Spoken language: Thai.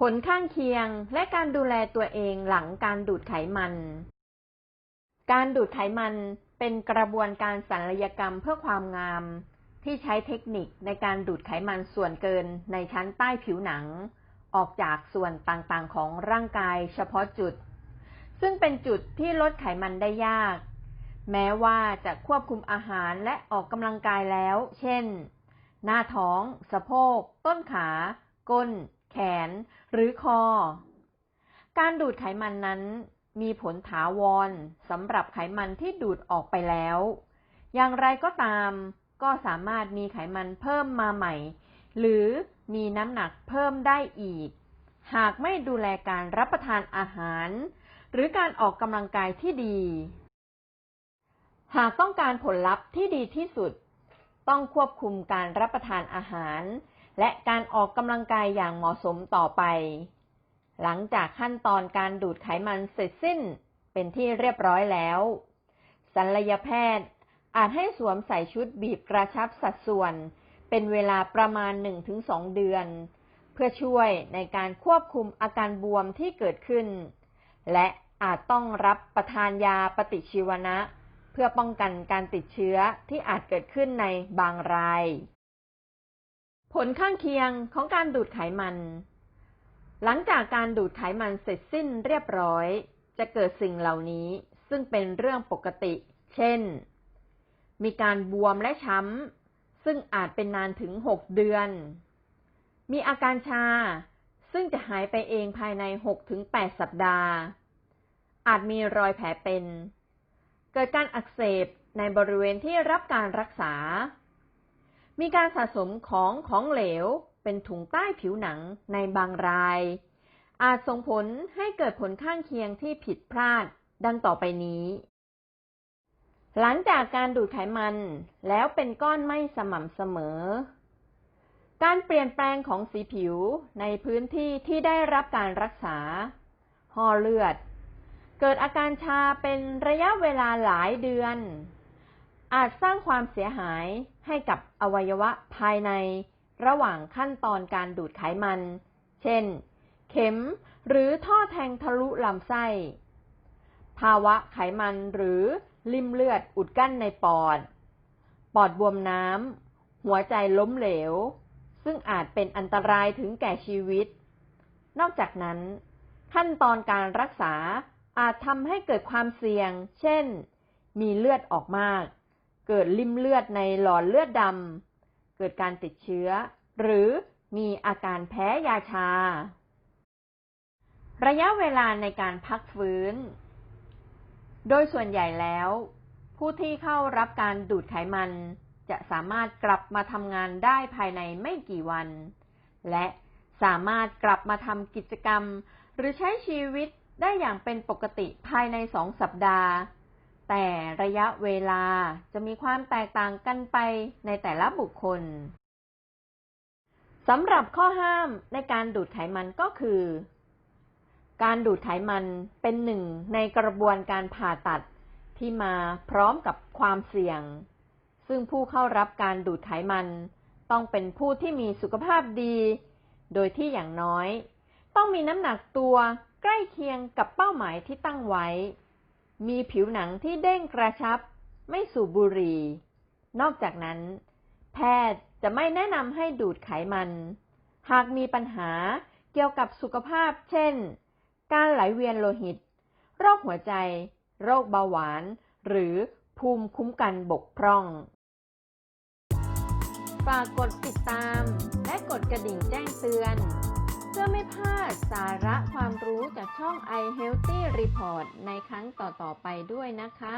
ผลข้างเคียงและการดูแลตัวเองหลังการดูดไขมัน การดูดไขมันเป็นกระบวนการศัลยกรรมเพื่อความงาม ที่ใช้เทคนิคในการดูดไขมันส่วนเกินในชั้นใต้ผิวหนัง ออกจากส่วนต่างๆของร่างกายเฉพาะจุด ซึ่งเป็นจุดที่ลดไขมันได้ยาก แม้ว่าจะควบคุมอาหารและออกกำลังกายแล้ว เช่น หน้าท้อง สะโพก ต้นขา ก้น แขน หรือคอ การดูดไขมันนั้น มีผลถาวรสำหรับไขมันที่ดูดออกไปแล้ว อย่างไรก็ตาม ก็สามารถมีไขมันเพิ่มมาใหม่ หรือมีน้ำหนักเพิ่มได้อีก หากไม่ดูแลการรับประทานอาหาร หรือการออกกำลังกายที่ดี หากต้องการผลลัพธ์ที่ดีที่สุด ต้องควบคุมการรับประทานอาหาร และการออกกำลังกายอย่างเหมาะสมต่อไป หลังจากขั้นตอนการดูดไขมันเสร็จสิ้นเป็นที่เรียบร้อยแล้วศัลยแพทย์อาจให้สวมใส่ชุดบีบกระชับสัดส่วน เป็นเวลาประมาณ 1-2 เดือน เพื่อช่วยในการควบคุมอาการบวมที่เกิดขึ้น และอาจต้องรับประทานยาปฏิชีวนะ เพื่อป้องกันการติดเชื้อที่อาจเกิดขึ้นในบางราย ผลข้างเคียงของการดูดไขมัน หลังจากการดูดไขมันเสร็จสิ้นเรียบร้อย จะเกิดสิ่งเหล่านี้ซึ่งเป็นเรื่องปกติ เช่น มีการบวมและช้ำ ซึ่งอาจเป็นนานถึง 6 เดือน มีอาการชา ซึ่งจะหายไปเองภายใน 6-8 สัปดาห์ อาจมีรอยแผลเป็น เกิดการอักเสบในบริเวณที่รับการรักษา มีการสะสมของของเหลวเป็นถุงใต้ผิวหนังในบางราย อาจส่งผลให้เกิดผลข้างเคียงที่ผิดพลาดดังต่อไปนี้ หลังจากการดูดไขมันแล้วเป็นก้อนไม่สม่ำเสมอ การเปลี่ยนแปลงของสีผิวในพื้นที่ที่ได้รับการรักษาห่อเลือด เกิดอาการชาเป็นระยะเวลาหลายเดือน อาจสร้างความเสียหายให้กับอวัยวะภายใน ระหว่างขั้นตอนการดูดไขมัน เช่น เข็มหรือท่อแทงทะลุลำไส้ ภาวะไขมันหรือลิ่มเลือดอุดกั้นในปอด ปอดบวมน้ำ หัวใจล้มเหลว ซึ่งอาจเป็นอันตรายถึงแก่ชีวิต นอกจากนั้น ขั้นตอนการรักษาอาจทำให้เกิดความเสี่ยง เช่น มีเลือดออกมาก เกิดลิ่มเลือดในหลอดเลือดดำ เกิดการติดเชื้อ หรือมีอาการแพ้ยาชา ระยะเวลาในการพักฟื้น โดยส่วนใหญ่แล้ว ผู้ที่เข้ารับการดูดไขมันจะสามารถกลับมาทำงานได้ภายในไม่กี่วัน และสามารถกลับมาทำกิจกรรม หรือใช้ชีวิตได้อย่างเป็นปกติภายในสองสัปดาห์ แต่ระยะเวลาจะมีความแตกต่างกันไปในแต่ละบุคคลสำหรับข้อห้ามในการดูดไขมันก็คือ การดูดไขมันเป็นหนึ่งในกระบวนการผ่าตัดที่มาพร้อมกับความเสี่ยง ซึ่งผู้เข้ารับการดูดไขมันต้องเป็นผู้ที่มีสุขภาพดี โดยที่อย่างน้อย ต้องมีน้ำหนักตัวใกล้เคียงกับเป้าหมายที่ตั้งไว้ มีผิวหนังที่เด้งกระชับ ไม่สูบบุหรี่ นอกจากนั้น แพทย์จะไม่แนะนำให้ดูดไขมัน หากมีปัญหาเกี่ยวกับสุขภาพ เช่น การไหลเวียนโลหิต โรคหัวใจ โรคเบาหวาน หรือภูมิคุ้มกันบกพร่อง ฝากกดติดตามและกดกระดิ่งแจ้งเตือน พื่อไม่พลาดสาระความรู้จากช่อง i Healthy Report ในครั้งต่อ ๆ ไปด้วยนะคะ